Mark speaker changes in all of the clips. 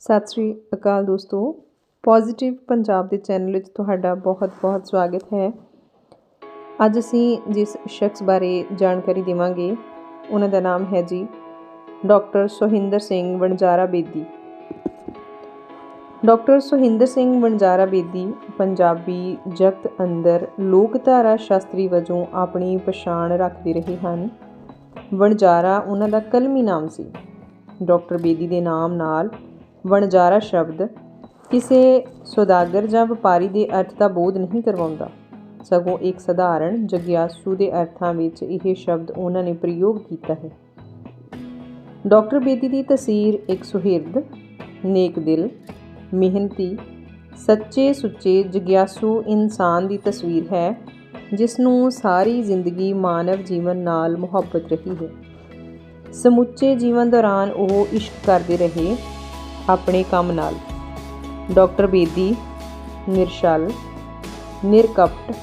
Speaker 1: ਸਤਿ ਸ੍ਰੀ ਅਕਾਲ ਦੋਸਤੋ। ਪੋਜ਼ਿਟਿਵ ਪੰਜਾਬ ਦੇ ਚੈਨਲ ਵਿੱਚ ਤੁਹਾਡਾ ਬਹੁਤ-ਬਹੁਤ ਸਵਾਗਤ ਹੈ। ਅੱਜ ਅਸੀਂ ਜਿਸ ਸ਼ਖਸ ਬਾਰੇ ਜਾਣਕਾਰੀ ਦੇਵਾਂਗੇ, ਉਹਨਾਂ ਦਾ ਨਾਮ ਹੈ ਜੀ ਡਾਕਟਰ ਸੁਹਿੰਦਰ ਸਿੰਘ ਵਣਜਾਰਾ ਬੇਦੀ। ਡਾਕਟਰ ਸੁਹਿੰਦਰ ਸਿੰਘ ਵਣਜਾਰਾ ਬੇਦੀ ਪੰਜਾਬੀ ਜਗਤ ਅੰਦਰ ਲੋਕਧਾਰਾ ਸ਼ਾਸਤਰੀ ਵਜੋਂ ਆਪਣੀ ਪਛਾਣ ਰੱਖਦੇ ਰਹੇ ਹਨ। ਵਣਜਾਰਾ ਉਹਨਾਂ ਦਾ ਕਲਮੀ ਨਾਮ ਸੀ। ਡਾਕਟਰ ਬੇਦੀ ਦੇ ਨਾਮ ਨਾਲ ਵਣਜਾਰਾ ਸ਼ਬਦ, ਕਿਸੇ ਸੌਦਾਗਰ ਜਾਂ ਵਪਾਰੀ ਦੇ ਅਰਥ ਦਾ ਬੋਧ ਨਹੀਂ ਕਰਵਾਉਂਦਾ। ਸਗੋਂ ਇੱਕ ਸਧਾਰਨ ਜਗਿਆਸੂ ਦੇ ਅਰਥਾਂ ਵਿੱਚ ਇਹ ਸ਼ਬਦ ਉਹਨਾਂ ਨੇ ਪ੍ਰਯੋਗ ਕੀਤਾ ਹੈ। ਡਾਕਟਰ ਬੇਦੀ ਦੀ ਤਸਵੀਰ ਇੱਕ ਸੁਹਿਰਦ, ਨੇਕ ਦਿਲ, ਮਿਹਨਤੀ, ਸੱਚੇ ਸੁੱਚੇ ਜਗਿਆਸੂ ਇਨਸਾਨ ਦੀ ਤਸਵੀਰ ਹੈ, ਜਿਸ ਨੂੰ ਸਾਰੀ ਜ਼ਿੰਦਗੀ ਮਾਨਵ ਜੀਵਨ ਨਾਲ ਮੁਹੱਬਤ ਰਹੀ ਹੈ। ਸਮੁੱਚੇ ਜੀਵਨ ਦੌਰਾਨ ਉਹ ਇਸ਼ਕ ਕਰਦੇ ਰਹੇ ਆਪਣੇ ਕੰਮ ਨਾਲ। ਡਾਕਟਰ ਬੇਦੀ, ਨਿਰਸ਼ਲ, ਨਿਰਕਪਟ,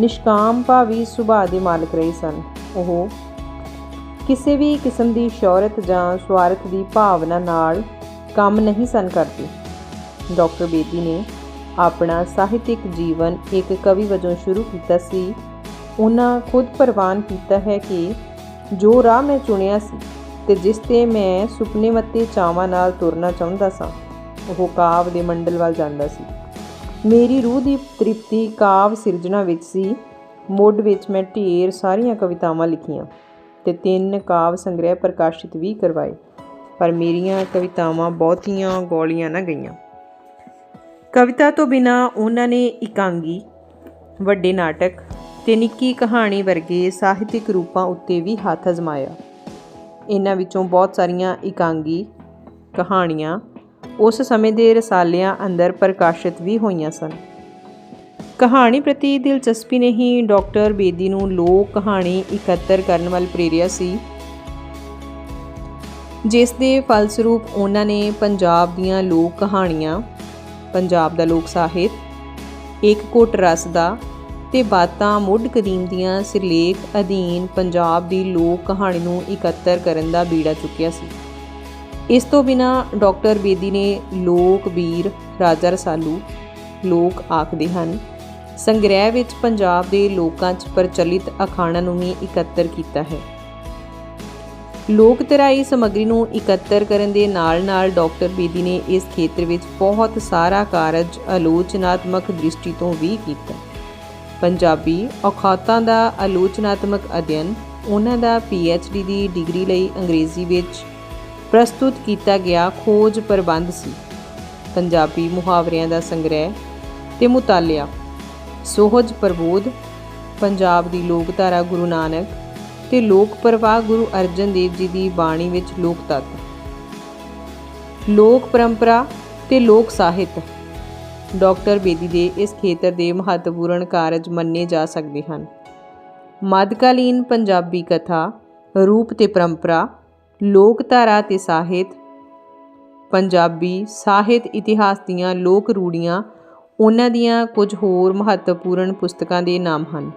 Speaker 1: ਨਿਸ਼ਕਾਮ ਭਾਵੀ ਸੁਭਾਅ ਦੇ ਮਾਲਕ ਰਹੇ ਸਨ। ਉਹ ਕਿਸੇ ਵੀ ਕਿਸਮ ਦੀ ਸ਼ੌਹਰਤ ਜਾਂ ਸਵਾਰਥ ਦੀ ਭਾਵਨਾ ਨਾਲ ਕੰਮ ਨਹੀਂ ਸਨ ਕਰਦੇ। ਡਾਕਟਰ ਬੇਦੀ ਨੇ ਆਪਣਾ ਸਾਹਿਤਿਕ ਜੀਵਨ ਇੱਕ ਕਵੀ ਵਜੋਂ ਸ਼ੁਰੂ ਕੀਤਾ ਸੀ। ਉਹਨਾਂ ਖੁਦ ਪ੍ਰਵਾਨ ਕੀਤਾ ਹੈ ਕਿ ਜੋ ਰਾਹ ਮੈਂ ਚੁਣਿਆ ਸੀ ਤੇ ਜਿਸ ਤੇ ਮੈਂ ਸੁਪਨੇ ਮੱਤੇ ਚਾਵਾਂ ਨਾਲ ਤੁਰਨਾ ਚਾਹੁੰਦਾ ਸਾਂ, ਉਹ ਕਾਵ ਦੇ ਮੰਡਲ ਵੱਲ ਜਾਂਦਾ ਸੀ। ਮੇਰੀ ਰੂਹ ਦੀ ਤ੍ਰਿਪਤੀ ਕਾਵ ਸਿਰਜਣਾ ਵਿੱਚ ਸੀ, ਮੁੱਢ ਵਿੱਚ ਮੈਂ ਢੇਰ ਸਾਰੀਆਂ ਕਵਿਤਾਵਾਂ ਲਿਖੀਆਂ ਤੇ ਤਿੰਨ ਕਾਵ ਸੰਗ੍ਰਹਿ ਪ੍ਰਕਾਸ਼ਿਤ ਵੀ ਕਰਵਾਏ, ਪਰ ਮੇਰੀਆਂ ਕਵਿਤਾਵਾਂ ਬਹੁਤੀਆਂ ਗੋਲੀਆਂ ਨਾ ਗਈਆਂ। ਕਵਿਤਾ ਤੋਂ ਬਿਨਾ ਉਹਨਾਂ ਨੇ ਇਕਾਂਗੀ, ਵੱਡੇ ਨਾਟਕ ਤੇ ਨਿੱਕੀ ਕਹਾਣੀ ਵਰਗੇ ਸਾਹਿਤਿਕ ਰੂਪਾਂ ਉੱਤੇ ਵੀ ਹੱਥ ਅਜ਼ਮਾਇਆ। ਇਹਨਾਂ ਵਿੱਚੋਂ ਬਹੁਤ ਸਾਰੀਆਂ ਇਕਾਂਗੀ ਕਹਾਣੀਆਂ ਉਸ ਸਮੇਂ ਦੇ ਰਸਾਲਿਆਂ ਅੰਦਰ ਪ੍ਰਕਾਸ਼ਿਤ ਵੀ ਹੋਈਆਂ ਸਨ। ਕਹਾਣੀ ਪ੍ਰਤੀ ਦਿਲਚਸਪੀ ਨੇ ਹੀ ਡਾਕਟਰ ਬੇਦੀ ਨੂੰ ਲੋਕ ਕਹਾਣੀ ਇਕੱਤਰ ਕਰਨ ਵੱਲ ਪ੍ਰੇਰਿਆ ਸੀ। ਜਿਸ ਦੇ ਫਲਸਰੂਪ ਉਹਨਾਂ ਨੇ ਪੰਜਾਬ ਦੀਆਂ ਲੋਕ ਕਹਾਣੀਆਂ, ਪੰਜਾਬ ਦਾ ਲੋਕ ਸਾਹਿਤ ਇੱਕ ਕੋਟ ਰਸ ਦਾ ਤੇ ਬਾਤਾਂ ਮੁੱਢ ਕਦੀਮ ਦੀਆਂ ਸਿਰਲੇਖ ਅਧੀਨ ਪੰਜਾਬ ਦੀ ਲੋਕ ਕਹਾਣੀ ਨੂੰ ਇਕੱਤਰ ਕਰਨ ਦਾ ਬੀੜਾ ਚੁੱਕਿਆ ਸੀ। ਇਸ ਤੋਂ ਬਿਨਾ ਡਾਕਟਰ ਬੇਦੀ ਨੇ ਲੋਕ ਵੀਰ ਰਾਜਾ ਰਸਾਲੂ ਲੋਕ ਆਖਦੇ ਹਨ, ਸੰਗ੍ਰਹਿ ਵਿੱਚ ਪੰਜਾਬ ਦੇ ਲੋਕਾਂ 'ਚ ਪ੍ਰਚਲਿਤ ਅਖਾਣਾਂ ਨੂੰ ਵੀ ਇਕੱਤਰ ਕੀਤਾ ਹੈ। ਲੋਕ ਤਰਾਈ ਸਮੱਗਰੀ ਨੂੰ ਇਕੱਤਰ ਕਰਨ ਦੇ ਨਾਲ-ਨਾਲ ਡਾਕਟਰ ਬੇਦੀ ਨੇ ਇਸ ਖੇਤਰ ਵਿੱਚ ਬਹੁਤ ਸਾਰਾ ਕਾਰਜ ਆਲੋਚਨਾਤਮਕ ਦ੍ਰਿਸ਼ਟੀ ਤੋਂ ਵੀ ਕੀਤਾ। ਪੰਜਾਬੀ ਔਖਾਤਾਂ ਦਾ ਆਲੋਚਨਾਤਮਕ ਅਧਿਐਨ ਉਹਨਾਂ ਦਾ ਡੀ ਦੀ ਡਿਗਰੀ ਲਈ ਅੰਗਰੇਜ਼ੀ ਵਿੱਚ ਪ੍ਰਸਤੁਤ ਕੀਤਾ ਗਿਆ ਖੋਜ ਪ੍ਰਬੰਧ ਸੀ। ਪੰਜਾਬੀ ਮੁਹਾਵਰਿਆਂ ਦਾ ਸੰਗ੍ਰਹਿ ਤੇ ਮੁਤਾਲਿਆ, ਸੋਹਜ ਪ੍ਰਬੋਧ, ਪੰਜਾਬ ਦੀ ਲੋਕਧਾਰਾ ਗੁਰੂ ਨਾਨਕ ਤੇ ਲੋਕ ਪ੍ਰਵਾਹ ਗੁਰੂ ਅਰਜਨ ਦੇਵ ਜੀ ਦੀ ਬਾਣੀ ਵਿੱਚ ਲੋਕ ਤੱਤ ਲੋਕ ਪਰੰਪਰਾ ਤੇ ਲੋਕ ਸਾਹਿਤ ਡਾਕਟਰ ਬੇਦੀ ਦੇ ਇਸ ਖੇਤਰ ਦੇ ਮਹੱਤਵਪੂਰਨ ਕਾਰਜ ਮੰਨੇ ਜਾ ਸਕਦੇ ਹਨ। ਮੱਧਕਾਲੀਨ ਪੰਜਾਬੀ ਕਥਾ, ਰੂਪ ਤੇ ਪਰੰਪਰਾ, ਲੋਕਧਾਰਾ ਤੇ ਸਾਹਿਤ, ਪੰਜਾਬੀ ਸਾਹਿਤ ਇਤਿਹਾਸ ਦੀਆਂ ਲੋਕ ਰੂੜੀਆਂ, ਉਹਨਾਂ ਦੀਆਂ ਕੁਝ ਹੋਰ ਮਹੱਤਵਪੂਰਨ ਪੁਸਤਕਾਂ ਦੇ ਨਾਮ ਹਨ।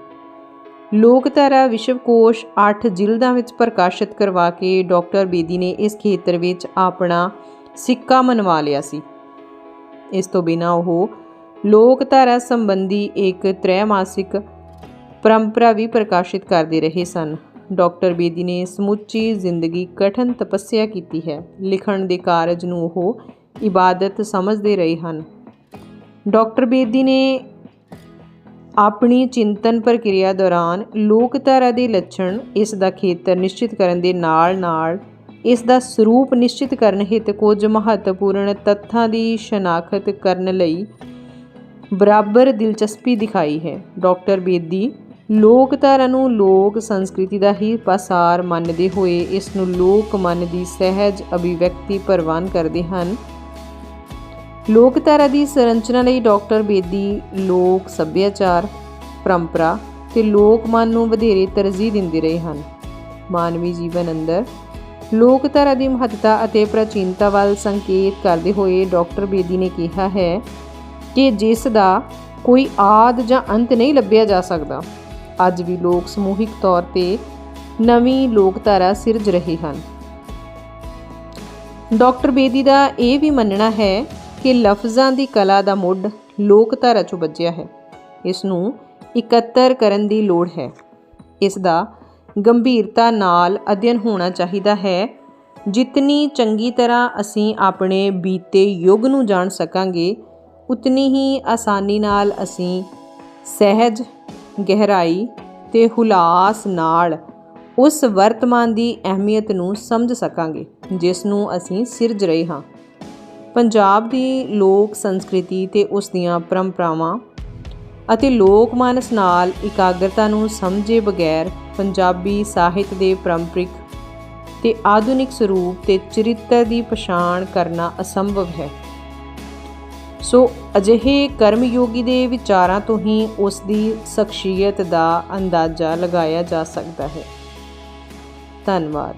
Speaker 1: ਲੋਕਧਾਰਾ ਵਿਸ਼ਵਕੋਸ਼ 8 ਜਿਲਦਾਂ ਵਿੱਚ ਪ੍ਰਕਾਸ਼ਿਤ ਕਰਵਾ ਕੇ ਡਾਕਟਰ ਬੇਦੀ ਨੇ ਇਸ ਖੇਤਰ ਵਿੱਚ ਆਪਣਾ ਸਿੱਕਾ ਮਨਵਾ ਲਿਆ ਸੀ। ਇਸ ਤੋਂ ਬਿਨਾ ਉਹ ਲੋਕਧਾਰਾ ਸੰਬੰਧੀ ਇੱਕ ਤ੍ਰੈਮਾਸਿਕ ਪਰੰਪਰਾ ਵੀ ਪ੍ਰਕਾਸ਼ਿਤ ਕਰਦੇ ਰਹੇ ਸਨ। ਡਾਕਟਰ ਬੇਦੀ ਨੇ ਸਮੁੱਚੀ ਜ਼ਿੰਦਗੀ ਕਠਨ ਤਪੱਸਿਆ ਕੀਤੀ ਹੈ। ਲਿਖਣ ਦੇ ਕਾਰਜ ਨੂੰ ਉਹ ਇਬਾਦਤ ਸਮਝਦੇ ਰਹੇ ਹਨ। ਡਾਕਟਰ ਬੇਦੀ ਨੇ ਆਪਣੀ ਚਿੰਤਨ ਪ੍ਰਕਿਰਿਆ ਦੌਰਾਨ ਲੋਕਧਾਰਾ ਦੇ ਲੱਛਣ ਇਸ ਦਾ ਖੇਤਰ ਨਿਸ਼ਚਿਤ ਕਰਨ ਦੇ ਨਾਲ-ਨਾਲ ਇਸ ਦਾ ਸਰੂਪ ਨਿਸ਼ਚਿਤ ਕਰਨ ਹਿਤ ਕੁਝ ਮਹੱਤਵਪੂਰਨ ਤੱਥਾਂ ਦੀ ਸ਼ਨਾਖਤ ਕਰਨ ਲਈ ਬਰਾਬਰ ਦਿਲਚਸਪੀ ਦਿਖਾਈ ਹੈ। ਡਾਕਟਰ ਬੇਦੀ, ਲੋਕਧਾਰਾ ਨੂੰ ਲੋਕ ਸੰਸਕ੍ਰਿਤੀ ਦਾ ਹੀ ਪਾਸਾਰ ਮੰਨਦੇ ਹੋਏ ਇਸ ਨੂੰ ਲੋਕ ਮਨ ਦੀ ਸਹਿਜ ਅਭਿਵਿਅਕਤੀ ਪ੍ਰਵਾਨ ਕਰਦੇ ਹਨ। ਲੋਕਧਾਰਾ ਦੀ ਸੰਰਚਨਾ ਲਈ ਡਾਕਟਰ ਬੇਦੀ ਲੋਕ ਸੱਭਿਆਚਾਰ, ਪਰੰਪਰਾ ਤੇ ਲੋਕ ਮਨ ਨੂੰ ਵਧੇਰੇ ਤਰਜੀਹ ਦਿੰਦੇ ਰਹੇ ਹਨ। ਮਾਨਵੀ ਜੀਵਨ ਅੰਦਰ ਲੋਕਧਾਰਾ ਦੀ ਮਹੱਤਤਾ ਅਤੇ ਪ੍ਰਾਚੀਨਤਾ ਵੱਲ ਸੰਕੇਤ ਕਰਦੇ ਹੋਏ ਡਾਕਟਰ ਬੇਦੀ ਨੇ ਕਿਹਾ ਹੈ ਕਿ ਜਿਸ ਦਾ ਕੋਈ ਆਦ ਜਾਂ ਅੰਤ ਨਹੀਂ ਲੱਭਿਆ ਜਾ ਸਕਦਾ, ਅੱਜ ਵੀ ਲੋਕ ਸਮੂਹਿਕ ਤੌਰ ਤੇ ਨਵੀਂ ਲੋਕਧਾਰਾ ਸਿਰਜ ਰਹੇ ਹਨ। ਡਾਕਟਰ ਬੇਦੀ ਦਾ ਇਹ ਵੀ ਮੰਨਣਾ ਹੈ ਕਿ ਲਫ਼ਜ਼ਾਂ ਦੀ ਕਲਾ ਦਾ ਮੁੱਢ ਲੋਕਧਾਰਾ 'ਚੋਂ ਵੱਜਿਆ ਹੈ। ਇਸ ਨੂੰ ਇਕੱਤਰ ਕਰਨ ਦੀ ਲੋੜ ਹੈ। ਇਸ ਦਾ ਗੰਭੀਰਤਾ ਨਾਲ ਅਧਿਐਨ ਹੋਣਾ ਚਾਹੀਦਾ ਹੈ। ਜਿਤਨੀ ਚੰਗੀ ਤਰ੍ਹਾਂ ਅਸੀਂ ਆਪਣੇ ਬੀਤੇ ਯੁੱਗ ਨੂੰ ਜਾਣ ਸਕਾਂਗੇ, ਉਤਨੀ ਹੀ ਆਸਾਨੀ ਨਾਲ ਅਸੀਂ ਸਹਿਜ, ਗਹਿਰਾਈ ਤੇ ਹੁਲਾਸ ਨਾਲ ਉਸ ਵਰਤਮਾਨ ਦੀ ਅਹਿਮੀਅਤ ਨੂੰ ਸਮਝ ਸਕਾਂਗੇ, ਜਿਸ ਨੂੰ ਅਸੀਂ ਸਿਰਜ ਰਹੇ ਹਾਂ। ਪੰਜਾਬ ਦੀ ਲੋਕ ਸੰਸਕ੍ਰਿਤੀ ਤੇ ਉਸ ਦੀਆਂ ਪਰੰਪਰਾਵਾਂ ਅਤੇ ਲੋਕ ਮਾਨਸ ਨਾਲ ਇਕਾਗਰਤਾ ਨੂੰ ਸਮਝੇ ਬਗੈਰ ਪੰਜਾਬੀ ਸਾਹਿਤ ਦੇ ਪਰੰਪਰਿਕ ਤੇ ਆਧੁਨਿਕ ਸਰੂਪ ਤੇ ਚਰਿੱਤਰ ਦੀ ਪਛਾਣ ਕਰਨਾ ਅਸੰਭਵ ਹੈ। ਸੋ ਅਜਿਹੇ ਕਰਮਯੋਗੀ ਦੇ ਵਿਚਾਰਾਂ ਤੋਂ ਹੀ ਉਸ ਦੀ ਸ਼ਖਸੀਅਤ ਦਾ ਅੰਦਾਜ਼ਾ ਲਗਾਇਆ ਜਾ ਸਕਦਾ ਹੈ। ਧੰਨਵਾਦ।